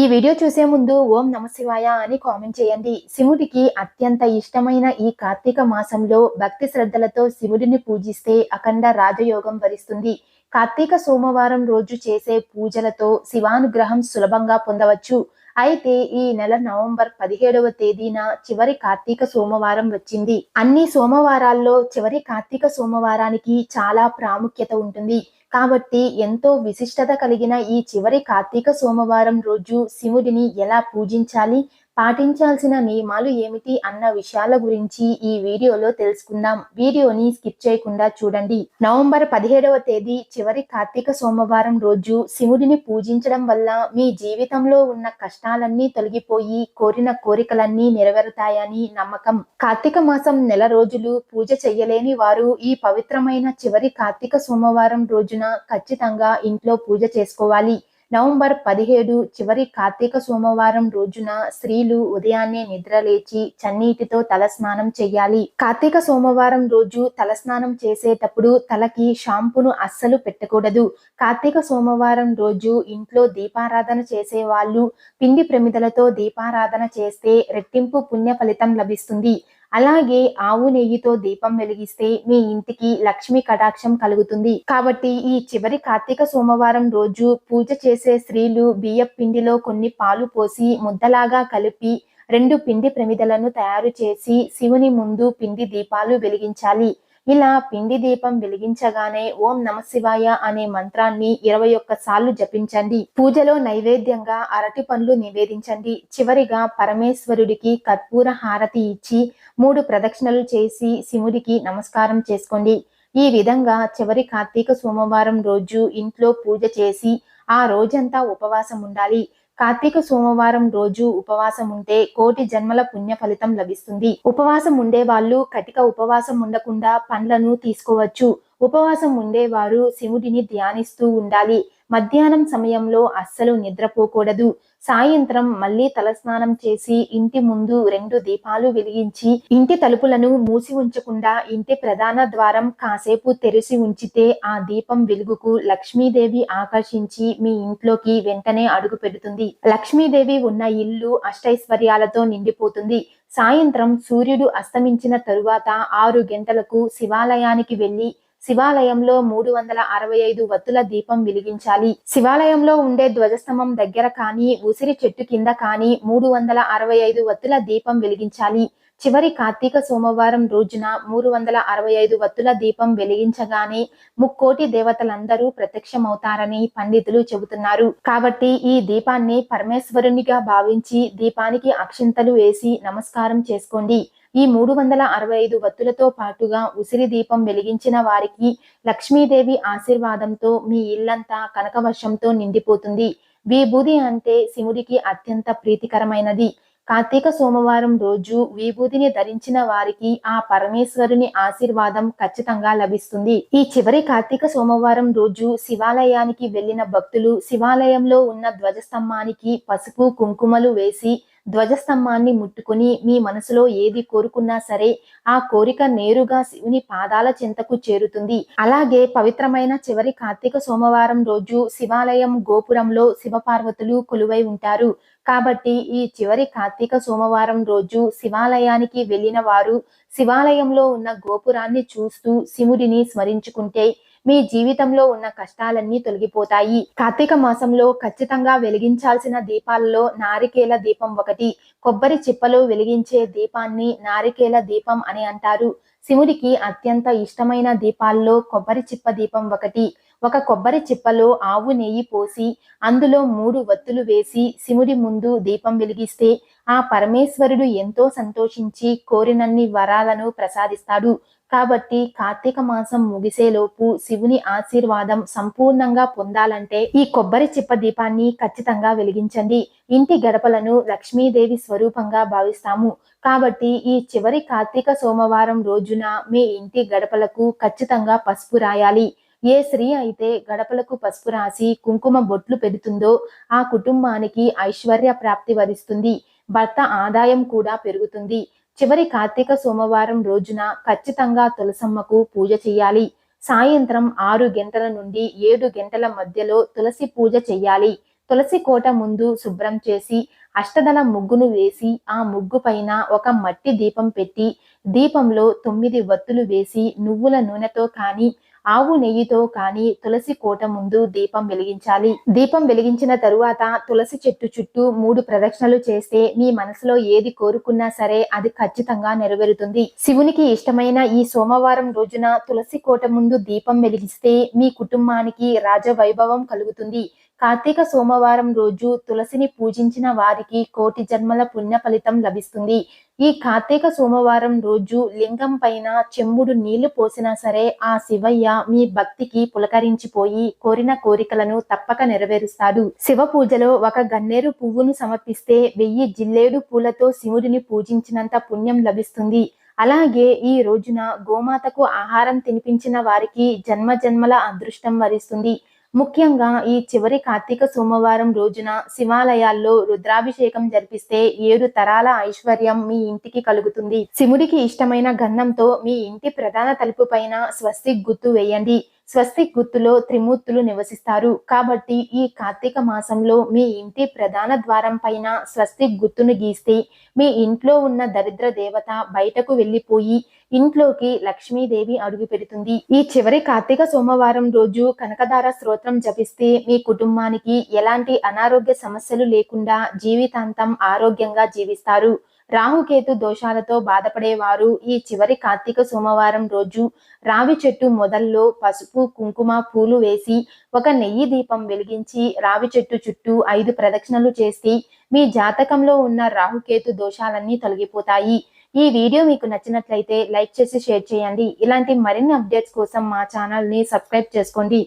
ఈ వీడియో చూసే ముందు ఓం నమశివాయ అని కామెంట్ చేయండి. శివుడికి అత్యంత ఇష్టమైన ఈ కార్తీక మాసంలో భక్తి శ్రద్ధలతో శివుడిని పూజిస్తే అఖండ రాజయోగం వరిస్తుంది. కార్తీక సోమవారం రోజు చేసే పూజలతో శివానుగ్రహం సులభంగా పొందవచ్చు. అయితే ఈ నెల నవంబర్ పదిహేడవ తేదీన చివరి కార్తీక సోమవారం వచ్చింది. అన్ని సోమవారాల్లో చివరి కార్తీక సోమవారానికి చాలా ప్రాముఖ్యత ఉంటుంది. కాబట్టి ఎంతో విశిష్టత కలిగిన ఈ చివరి కార్తీక సోమవారం రోజు శివుడిని ఎలా పూజించాలి? పాటించాల్సిన నియమాలు ఏమిటి అన్న విషయాల గురించి ఈ వీడియోలో తెలుసుకుందాం. వీడియోని స్కిప్ చేయకుండా చూడండి. నవంబర్ పదిహేడవ తేదీ చివరి కార్తీక సోమవారం రోజు శివుడిని పూజించడం వల్ల మీ జీవితంలో ఉన్న కష్టాలన్నీ తొలగిపోయి కోరిన కోరికలన్నీ నెరవేరుతాయని నమ్మకం. కార్తీక మాసం నెల రోజులు పూజ చెయ్యలేని వారు ఈ పవిత్రమైన చివరి కార్తీక సోమవారం రోజున ఖచ్చితంగా ఇంట్లో పూజ చేసుకోవాలి. నవంబర్ పదిహేడు చివరి కార్తీక సోమవారం రోజున స్త్రీలు ఉదయాన్నే నిద్రలేచి చన్నీటితో తలస్నానం చేయాలి కార్తీక సోమవారం రోజు తలస్నానం చేసేటప్పుడు తలకి షాంపును అస్సలు పెట్టకూడదు. కార్తీక సోమవారం రోజు ఇంట్లో దీపారాధన చేసే వాళ్ళు పిండి ప్రమిదలతో దీపారాధన చేస్తే రెట్టింపు పుణ్య ఫలితం లభిస్తుంది. అలాగే ఆవు నెయ్యితో దీపం వెలిగిస్తే మీ ఇంటికి లక్ష్మీ కటాక్షం కలుగుతుంది. కాబట్టి ఈ చివరి కార్తీక సోమవారం రోజు పూజ చేసే స్త్రీలు బియ్య పిండిలో కొన్ని పాలు పోసి ముద్దలాగా కలిపి రెండు పిండి ప్రమిదలను తయారు చేసి శివుని ముందు పిండి దీపాలు వెలిగించాలి. ఇలా పిండి దీపం వెలిగించగానే ఓం నమశివాయ అనే మంత్రాన్ని ఇరవై ఒక్క సార్లు జపించండి. పూజలో నైవేద్యంగా అరటి పండ్లు నివేదించండి. చివరిగా పరమేశ్వరుడికి కర్పూర హారతి ఇచ్చి మూడు ప్రదక్షిణలు చేసి శివుడికి నమస్కారం చేసుకోండి. ఈ విధంగా చివరి కార్తీక సోమవారం రోజు ఇంట్లో పూజ చేసి ఆ రోజంతా ఉపవాసం ఉండాలి కార్తీక సోమవారం రోజు ఉపవాసం ఉంటే కోటి జన్మల పుణ్య ఫలితం లభిస్తుంది. ఉపవాసం ఉండే వాళ్ళు కటిక ఉపవాసం ఉండకుండా పండ్లను తీసుకోవచ్చు. ఉపవాసం ఉండేవారు శివుడిని ధ్యానిస్తూ ఉండాలి. మధ్యాహ్నం సమయంలో అస్సలు నిద్రపోకూడదు. సాయంత్రం మళ్ళీ తలస్నానం చేసి ఇంటి ముందు రెండు దీపాలు వెలిగించి ఇంటి తలుపులను మూసి ఉంచకుండా ఇంటి ప్రధాన ద్వారం కాసేపు తెరిచి ఉంచితే ఆ దీపం వెలుగుకు లక్ష్మీదేవి ఆకర్షించి మీ ఇంట్లోకి వెంటనే అడుగు పెడుతుంది. లక్ష్మీదేవి ఉన్న ఇల్లు అష్టైశ్వర్యాలతో నిండిపోతుంది. సాయంత్రం సూర్యుడు అస్తమించిన తరువాత ఆరు గంటలకు శివాలయానికి వెళ్ళి శివాలయంలో మూడు వందల అరవై ఐదు వత్తుల దీపం వెలిగించాలి. శివాలయంలో ఉండే ధ్వజస్తంభం దగ్గర కానీ ఉసిరి చెట్టు కింద కానీ మూడు వందల అరవై ఐదు వత్తుల దీపం వెలిగించాలి. చివరి కార్తీక సోమవారం రోజున మూడు వందల అరవై ఐదు వత్తుల దీపం వెలిగించగానే ముక్కోటి దేవతలందరూ ప్రత్యక్షమవుతారని పండితులు చెబుతున్నారు. కాబట్టి ఈ దీపాన్ని పరమేశ్వరునిగా భావించి దీపానికి అక్షింతలు వేసి నమస్కారం చేసుకోండి. ఈ మూడు వందల అరవై ఐదు వత్తులతో పాటుగా ఉసిరి దీపం వెలిగించిన వారికి లక్ష్మీదేవి ఆశీర్వాదంతో మీ ఇల్లంతా కనకవర్షంతో నిండిపోతుంది. విభూది అంటే శివుడికి అత్యంత ప్రీతికరమైనది. కార్తీక సోమవారం రోజు విభూతిని ధరించిన వారికి ఆ పరమేశ్వరుని ఆశీర్వాదం ఖచ్చితంగా లభిస్తుంది. ఈ చివరి కార్తీక సోమవారం రోజు శివాలయానికి వెళ్ళిన భక్తులు శివాలయంలో ఉన్న ధ్వజస్తంభానికి పసుపు కుంకుమలు వేసి ధ్వజస్తంభాన్ని ముట్టుకుని మీ మనసులో ఏది కోరుకున్నా సరే ఆ కోరిక నేరుగా శివుని పాదాల చింతకు చేరుతుంది. అలాగే పవిత్రమైన చివరి కార్తీక సోమవారం రోజు శివాలయం గోపురంలో శివపార్వతులు కొలువై ఉంటారు. కాబట్టి ఈ చివరి కార్తీక సోమవారం రోజు శివాలయానికి వెళ్ళిన వారు శివాలయంలో ఉన్న గోపురాన్ని చూస్తూ శివుడిని స్మరించుకుంటే మీ జీవితంలో ఉన్న కష్టాలన్నీ తొలగిపోతాయి. కార్తీక మాసంలో ఖచ్చితంగా వెలిగించాల్సిన దీపాలలో నారికేల దీపం ఒకటి కొబ్బరి చిప్పలో వెలిగించే దీపాన్ని నారికేల దీపం అని అంటారు. శివుడికి అత్యంత ఇష్టమైన దీపాల్లో కొబ్బరి చిప్ప దీపం ఒకటి ఒక కొబ్బరి చిప్పలో ఆవు నెయ్యి పోసి అందులో మూడు వత్తులు వేసి శివుడి ముందు దీపం వెలిగిస్తే ఆ పరమేశ్వరుడు ఎంతో సంతోషించి కోరినన్ని వరాలను ప్రసాదిస్తాడు. కాబట్టి కార్తీక మాసం ముగిసేలోపు శివుని ఆశీర్వాదం సంపూర్ణంగా పొందాలంటే ఈ కొబ్బరి చిప్ప దీపాన్ని ఖచ్చితంగా వెలిగించండి. ఇంటి గడపలను లక్ష్మీదేవి స్వరూపంగా భావిస్తాము. కాబట్టి ఈ చివరి కార్తీక సోమవారం రోజున మీ ఇంటి గడపలకు ఖచ్చితంగా పసుపు రాయాలి. ఏ స్త్రీ అయితే గడపలకు పసుపు రాసి కుంకుమ బొట్లు పెడుతుందో ఆ కుటుంబానికి ఐశ్వర్య ప్రాప్తి వరిస్తుంది. భర్త ఆదాయం కూడా పెరుగుతుంది. చివరి కార్తీక సోమవారం రోజున ఖచ్చితంగా తులసమ్మకు పూజ చేయాలి. సాయంత్రం ఆరు గంటల నుండి ఏడు గంటల మధ్యలో తులసి పూజ చెయ్యాలి తులసి కోట ముందు శుభ్రం చేసి అష్టదల ముగ్గును వేసి ఆ ముగ్గు పైన ఒక మట్టి దీపం పెట్టి దీపంలో తొమ్మిది వత్తులు వేసి నువ్వుల నూనెతో కానీ ఆవు నెయ్యితో కానీ తులసి కోట ముందు దీపం వెలిగించాలి. దీపం వెలిగించిన తరువాత తులసి చెట్టు చుట్టూ మూడు ప్రదక్షిణలు చేస్తే మీ మనసులో ఏది కోరుకున్నా సరే అది ఖచ్చితంగా నెరవేరుతుంది. శివునికి ఇష్టమైన ఈ సోమవారం రోజున తులసి కోట ముందు దీపం వెలిగిస్తే మీ కుటుంబానికి రాజవైభవం కలుగుతుంది. కార్తీక సోమవారం రోజు తులసిని పూజించిన వారికి కోటి జన్మల పుణ్య ఫలితం లభిస్తుంది. ఈ కార్తీక సోమవారం రోజు లింగం పైన చెంబుడు నీళ్ళు పోసినా సరే ఆ శివయ్య మీ భక్తికి పులకరించిపోయి కోరిన కోరికలను తప్పక నెరవేరుస్తాడు. శివ పూజలో ఒక గన్నేరు పువ్వును సమర్పిస్తే వెయ్యి జిల్లేడు పూలతో శివుడిని పూజించినంత పుణ్యం లభిస్తుంది. అలాగే ఈ రోజున గోమాతకు ఆహారం తినిపించిన వారికి జన్మ జన్మల అదృష్టం వరిస్తుంది. ముఖ్యంగా ఈ చివరి కార్తీక సోమవారం రోజున శివాలయాల్లో రుద్రాభిషేకం జరిపిస్తే ఏడు తరాల ఐశ్వర్యం మీ ఇంటికి కలుగుతుంది. శివుడికి ఇష్టమైన గంధంతో మీ ఇంటి ప్రధాన తలుపు పైన స్వస్తిక్ గుర్తు వేయండి. స్వస్తిక్ గుర్తులో త్రిమూర్తులు నివసిస్తారు. కాబట్టి ఈ కార్తీక మాసంలో మీ ఇంటి ప్రధాన ద్వారం పైన స్వస్తిక్ గుర్తును గీస్తే మీ ఇంట్లో ఉన్న దరిద్ర దేవత బయటకు వెళ్ళిపోయి ఇంట్లోకి లక్ష్మీదేవి అడుగు పెడుతుంది. ఈ చివరి కార్తీక సోమవారం రోజు కనకదార స్తోత్రం జపిస్తే మీ కుటుంబానికి ఎలాంటి అనారోగ్య సమస్యలు లేకుండా జీవితాంతం ఆరోగ్యంగా జీవిస్తారు. రాహుకేతు దోషాలతో బాధపడేవారు. ఈ చివరి కార్తీక సోమవారం రోజు రావి చెట్టు మొదల్లో పసుపు కుంకుమ పూలు వేసి ఒక నెయ్యి దీపం వెలిగించి రావి చెట్టు చుట్టూ ఐదు ప్రదక్షిణలు చేసి మీ జాతకంలో ఉన్న రాహుకేతు దోషాలన్నీ తొలగిపోతాయి. ఈ వీడియో మీకు నచ్చినట్లయితే లైక్ చేసి షేర్ చేయండి. ఇలాంటి మరిన్ని అప్డేట్స్ కోసం మా ఛానల్ని సబ్స్క్రైబ్ చేసుకోండి.